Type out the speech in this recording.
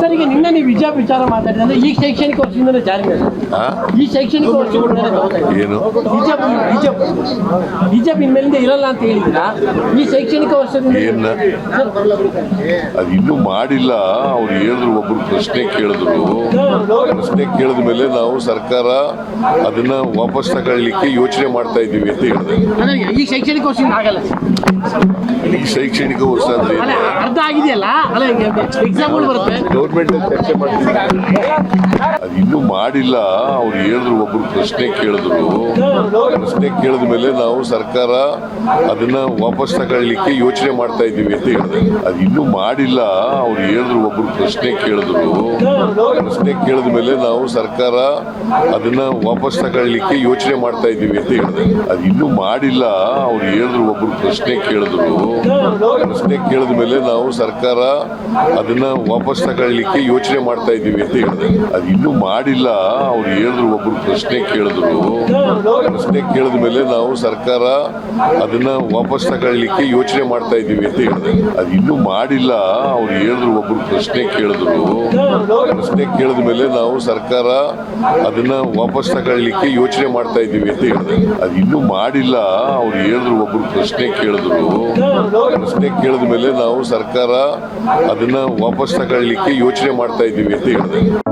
Sir ಈಗ ನಿನ್ನೆ ನೀವು ವಿಜಯ ವಿಚಾರ ಮಾತಾಡಿದ್ರೆ ಈ ಶೈಕ್ಷಣಿಕ ವರ್ಷದಿಂದಲೇ ಜಾರಿ? ಈ ಶೈಕ್ಷಣಿಕ ವರ್ಷದಿಂದಲೇ ಇದೆ. ಏನು? ಬಿಜೆಪಿ ಬಿಜೆಪಿ ಹಿಜಾಬ್ ಇನ್ಮೇಲಿಂದ ಇರಲ್ಲ ಅಂತ ಹೇಳಿದ್ದೀರಾ? ಈ ಶೈಕ್ಷಣಿಕ ವರ್ಷದಿಂದ ಅದು ಇನ್ನೂ ಮಾಡಿಲ್ಲ. ಅವ್ರು ಹೇಳಿದ್ರು ಒಬ್ರು ಪ್ರಶ್ನೆ ಕೇಳಿದ್ರು. ಪ್ರಶ್ನೆ ಕೇಳಿದ ಮೇಲೆ ನಾವು ಸರ್ಕಾರ ಅದನ್ನ ವಾಪಸ್ ತಗೊಳ್ಳಿಕ್ಕೆ ಯೋಚನೆ ಮಾಡ್ತಾ ಇದ್ದೀವಿ ಅಂತ ಹೇಳಿದೆ ಈ ಶೈಕ್ಷಣಿಕ ವರ್ಷದಿಂದ ಆಗಲ್ಲ ಈ ಶೈಕ್ಷಣಿಕ ವರ್ಷ ಅಂದ್ರೆ ಅರ್ಧ ಆಗಿದೆಯಲ್ಲ? ಎಕ್ಸಾಮ್ಗಳು ಬರುತ್ತೆ. ಗೌರ್ಮೆಂಟ್ ಚರ್ಚೆ ಮಾಡ್ತೀವಿ ಅದು ಇನ್ನೂ ಮಾಡಿಲ್ಲ. ಅವ್ರು ಹೇಳಿದ್ರು, ಒಬ್ರು ಪ್ರಶ್ನೆ ಕೇಳಿದ್ರು. ಪ್ರಶ್ನೆ ಕೇಳಿದ ಮೇಲೆ ನಾವು ಸರ್ಕಾರ ಅದನ್ನ ವಾಪಸ್ ತಗೊಳ್ಳಿಕ್ಕೆ ಯೋಚನೆ ಮಾಡ್ತಾ ಇದ್ದೀವಿ ಅಂತ ಹೇಳಿದ್ರು. ಅದು ಇನ್ನೂ ಮಾಡಿಲ್ಲ. ಅವ್ರು ಹೇಳಿದ್ರು, ಒಬ್ರು ಪ್ರಶ್ನೆ ಕೇಳಿದ್ರು. ಪ್ರಶ್ನೆ ಕೇಳಿದ ಮೇಲೆ ನಾವು ಸರ್ಕಾರ ಅದನ್ನ ವಾಪಸ್ ತಗೊಳ್ಳಿಕ್ಕೆ ಯೋಚನೆ ಮಾಡ್ತಾ ಇದ್ದೀವಿ ಅಂತ ಹೇಳಿದ್ರು. ಅದು ಇನ್ನೂ ಮಾಡಿಲ್ಲ. ಅವ್ರು ಹೇಳಿದ್ರು, ಒಬ್ರು ಪ್ರಶ್ನೆ ಕೇಳಿದ್ರು. ಪ್ರಶ್ನೆ ಕೇಳಿದ ಮೇಲೆ ನಾವು ಸರ್ಕಾರ ಅದನ್ನ ವಾಪಸ್ ತಗೊಳ್ಳಿಕ್ಕೆ ಯೋಚನೆ ಮಾಡ್ತಾ ಇದ್ದೀವಿ ಅಂತ ಹೇಳಿದೆ. ಅದು ಇನ್ನೂ ಮಾಡಿಲ್ಲ. ಅವ್ರು ಹೇಳಿದ್ರು, ಒಬ್ರು ಪ್ರಶ್ನೆ ಕೇಳಿದ್ರು. ಪ್ರಶ್ನೆ ಕೇಳಿದ ಮೇಲೆ ನಾವು ಸರ್ಕಾರ ಅದನ್ನ ವಾಪಸ್ ತಗೊಳ್ಳಿಕ್ಕೆ ಯೋಚನೆ ಮಾಡ್ತಾ ಇದ್ದೀವಿ ಅಂತ ಹೇಳಿದೆ. ಅದು ಇನ್ನೂ ಮಾಡಿಲ್ಲ. ಅವ್ರು ಹೇಳಿದ್ರು ಒಬ್ಬರು ಪ್ರಶ್ನೆ ಕೇಳಿದ್ರು. ಪ್ರಶ್ನೆ ಕೇಳಿದ ಮೇಲೆ ನಾವು ಸರ್ಕಾರ ಅದನ್ನ ವಾಪಸ್ ತಗೊಳ್ಳಿಕ್ಕೆ ಯೋಚನೆ ಮಾಡ್ತಾ ಇದ್ದೀವಿ ಅಂತ ಹೇಳಿದೆ. ಅದು ಇನ್ನೂ ಮಾಡಿಲ್ಲ. ಅವ್ರು ಹೇಳಿದ್ರು ಒಬ್ಬರು ಪ್ರಶ್ನೆ ಕೇಳಿದ್ರು. ಪ್ರಶ್ನೆ ಕೇಳಿದ ಮೇಲೆ ನಾವು ಸರ್ಕಾರ ಅದನ್ನ ವಾಪಸ್ ತಗೊಳ್ಳಿಕ್ಕೆ ಯೋಚನೆ ಮಾಡ್ತಾ ಇದ್ದೀವಿ ಅಂತ ಹೇಳಿದೆ.